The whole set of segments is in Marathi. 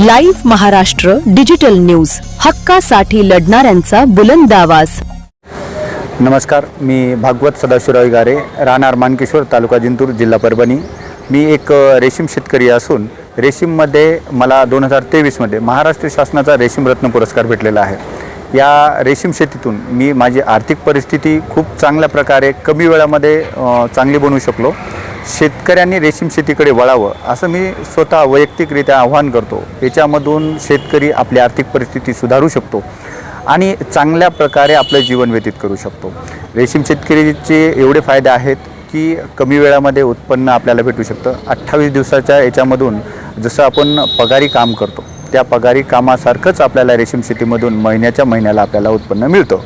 Live Maharashtra digital news. हक्कासाठी लढणाऱ्यांचा बुलंद आवाज. नमस्कार मी भागवत सदाशिवराव गारे राहणार मानकेश्वर तालुका जिंतूर जिल्हा परभणी. मी एक रेशीम शेतकरी असून रेशीममध्ये मला दोन हजार तेवीसमध्ये महाराष्ट्र शासनाचा रेशीम रत्न पुरस्कार भेटलेला आहे. या रेशीम शेतीतून मी माझी आर्थिक परिस्थिती खूप चांगल्या प्रकारे कमी वेळामध्ये चांगली बनवू शकलो. शेतकऱ्यांनी रेशीम शेतीकडे वळावं असं मी स्वतः वैयक्तिकरित्या आव्हान करतो. याच्यामधून शेतकरी आपली आर्थिक परिस्थिती सुधारू शकतो आणि चांगल्या प्रकारे आपलं जीवन व्यतीत करू शकतो. रेशीम शेतकरीचे एवढे फायदे आहेत की कमी वेळामध्ये उत्पन्न आपल्याला भेटू शकतं. अठ्ठावीस दिवसाच्या याच्यामधून जसं आपण पगारी काम करतो त्या पगारी कामासारखंच आपल्याला रेशीम शेतीमधून महिन्याच्या महिन्याला आपल्याला उत्पन्न मिळतं.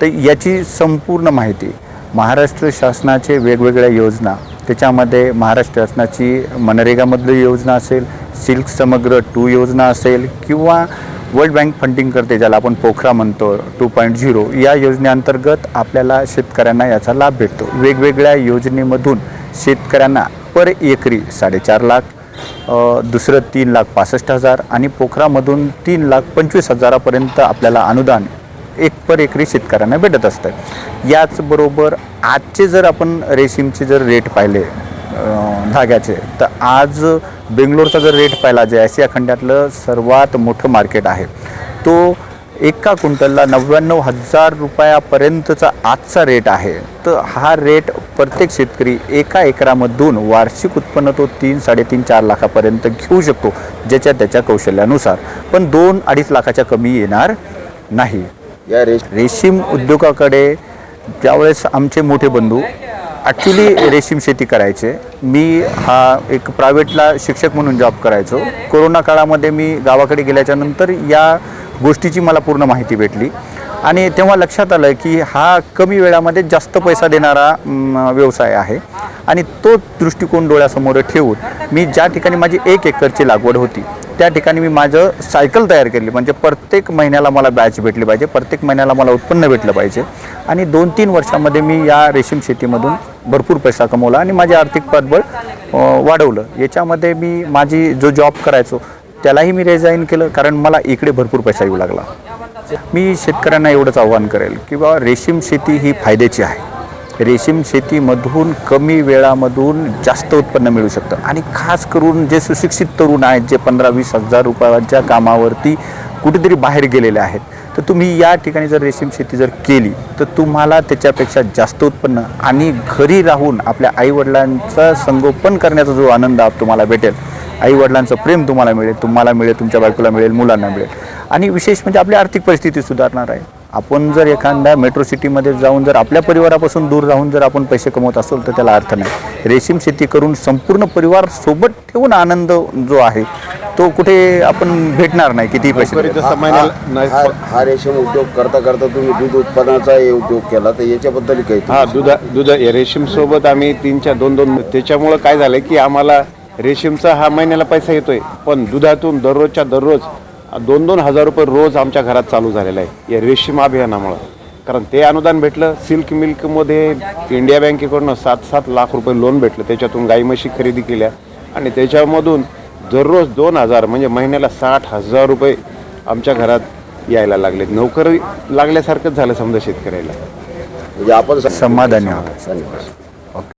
तर याची संपूर्ण माहिती महाराष्ट्र शासनाचे वेगवेगळ्या योजना त्याच्यामध्ये महाराष्ट्र शासनाची मनरेगामधली योजना असेल सिल्क समग्र टू योजना असेल किंवा वर्ल्ड बँक फंडिंग करते ज्याला आपण पोखरा म्हणतो टू पॉईंट झिरो या योजनेअंतर्गत आपल्याला शेतकऱ्यांना याचा लाभ भेटतो. वेगवेगळ्या योजनेमधून शेतकऱ्यांना पर एकरी साडेचार लाख दुसरं तीन लाख पासष्ट हजार आणि पोखरामधून तीन लाख पंचवीस हजारापर्यंत आपल्याला अनुदान एक पर एकरी शेतकऱ्यांना भेटत असतं. याचबरोबर आजचे जर आपण रेशीमचे जर रेट पाहिले धाग्याचे तर आज बेंगलोरचा जर रेट पाहिला जे आशिया खंडातलं सर्वात मोठं मार्केट आहे तो एका क्विंटलला नव्याण्णव हजार रुपयापर्यंतचा आजचा रेट आहे. तर हा रेट प्रत्येक शेतकरी एका एकरामधून वार्षिक उत्पन्न तो तीन साडेतीन चार लाखापर्यंत घेऊ शकतो ज्याच्या त्याच्या कौशल्यानुसार. पण दोन अडीच लाखाच्या कमी येणार नाही. या रेश रेशीम उद्योगाकडे ज्यावेळेस आमचे मोठे बंधू ॲक्च्युली रेशीम शेती करायचे. मी हा एक प्रायव्हेटला शिक्षक म्हणून जॉब करायचो. कोरोना काळामध्ये मी गावाकडे गेल्याच्यानंतर या गोष्टीची मला पूर्ण माहिती भेटली. आणि तेव्हा लक्षात आलं की हा कमी वेळामध्ये जास्त पैसा देणारा व्यवसाय आहे. आणि तो दृष्टिकोन डोळ्यासमोर ठेवून मी ज्या ठिकाणी माझी एक एकरची लागवड होती त्या ठिकाणी मी माझं सायकल तयार केली. म्हणजे प्रत्येक महिन्याला मला बॅच भेटली पाहिजे प्रत्येक महिन्याला मला उत्पन्न भेटलं पाहिजे. आणि दोन तीन वर्षामध्ये मी या रेशीम शेतीमधून भरपूर पैसा कमवला आणि माझे आर्थिक पाठबळ वाढवलं. याच्यामध्ये मी माझी जो जॉब करायचो त्यालाही मी रिझाईन केलं कारण मला इकडे भरपूर पैसा येऊ लागला. मी शेतकऱ्यांना एवढंच आव्हान करेल की बाबा रेशीम शेती ही फायद्याची आहे. रेशीम शेतीमधून कमी वेळामधून जास्त उत्पन्न मिळू शकतं. आणि खास करून जे सुशिक्षित तरुण आहेत जे पंधरा वीस हजार रुपयाच्या कामावरती कुठेतरी बाहेर गेलेले आहेत तर तुम्ही या ठिकाणी जर रेशीम शेती जर केली तर तुम्हाला त्याच्यापेक्षा जास्त उत्पन्न आणि घरी राहून आपल्या आईवडिलांचं संगोपन करण्याचा जो आनंद तुम्हाला भेटेल आईवडिलांचं प्रेम तुम्हाला मिळेल तुम्हाला मिळेल तुमच्या बायकोला मिळेल मुलांना मिळेल. आणि विशेष म्हणजे आपली आर्थिक परिस्थिती सुधारणार आहे. आपण जर एखाद्या मेट्रो सिटीमध्ये जाऊन जर आपल्या परिवारापासून दूर राहून जर आपण पैसे कमवत असेल तर त्याला अर्थ नाही. रेशीम शेती करून संपूर्ण परिवार सोबत ठेवून आनंद जो आहे तो कुठे आपण भेटणार नाही किती पैसे हा हा रेशीम उद्योग करता करता तुम्ही दूध उत्पादनाचा उद्योग केला तर याच्याबद्दल काही हा दुधा दुध रेशीम सोबत आम्ही तीनच्या दोन दोन त्याच्यामुळं काय झालं की आम्हाला रेशीमचा हा महिन्याला पैसा येतोय पण दुधातून दररोजच्या दररोज दोन दोन हजार रुपये रोज आमच्या घरात चालू झालेला आहे. या रेशीम अभियानामुळं. कारण ते अनुदान भेटलं सिल्क मिल्कमध्ये इंडिया बँकेकडून सात सात लाख रुपये लोन भेटलं त्याच्यातून गाई म्हशी खरेदी केल्या आणि त्याच्यामधून दररोज दोन हजार म्हणजे महिन्याला साठ हजार रुपये आमच्या घरात यायला लागले नोकरी लागल्यासारखंच झालं समजा शेतकऱ्याला. म्हणजे आपण समाधानी आहोत. धन्यवाद.